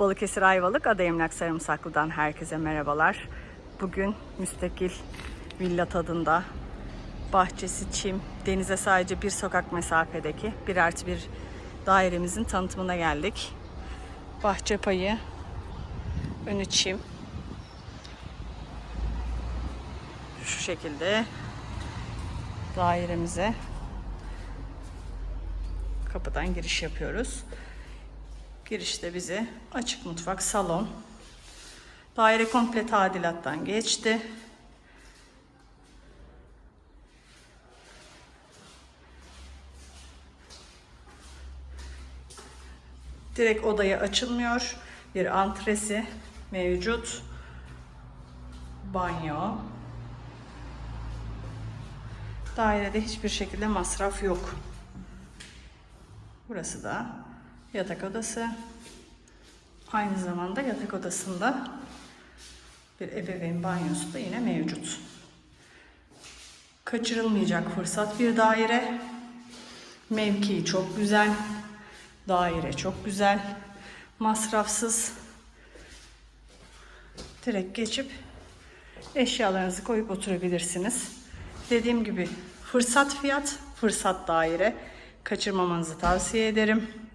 Balıkesir Ayvalık Ada Emlak Sarımsaklı'dan herkese merhabalar. Bugün müstakil villa tadında bahçesi çim, denize sadece bir sokak mesafedeki bir artı bir dairemizin tanıtımına geldik. Bahçe payı, önü çim. Şu şekilde dairemize kapıdan giriş yapıyoruz. Girişte bizi açık mutfak, salon. Daire komple tadilattan geçti. Direkt odaya açılmıyor. Bir antresi mevcut. Banyo. Dairede hiçbir şekilde masraf yok. Burası da yatak odası. Aynı zamanda yatak odasında bir ebeveyn banyosu da yine mevcut. Kaçırılmayacak fırsat bir daire. Mevkii çok güzel. Daire çok güzel. Masrafsız. Direkt geçip eşyalarınızı koyup oturabilirsiniz. Dediğim gibi fırsat fiyat, fırsat daire. Kaçırmamanızı tavsiye ederim.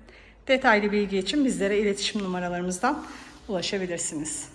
Detaylı bilgi için bizlere iletişim numaralarımızdan ulaşabilirsiniz.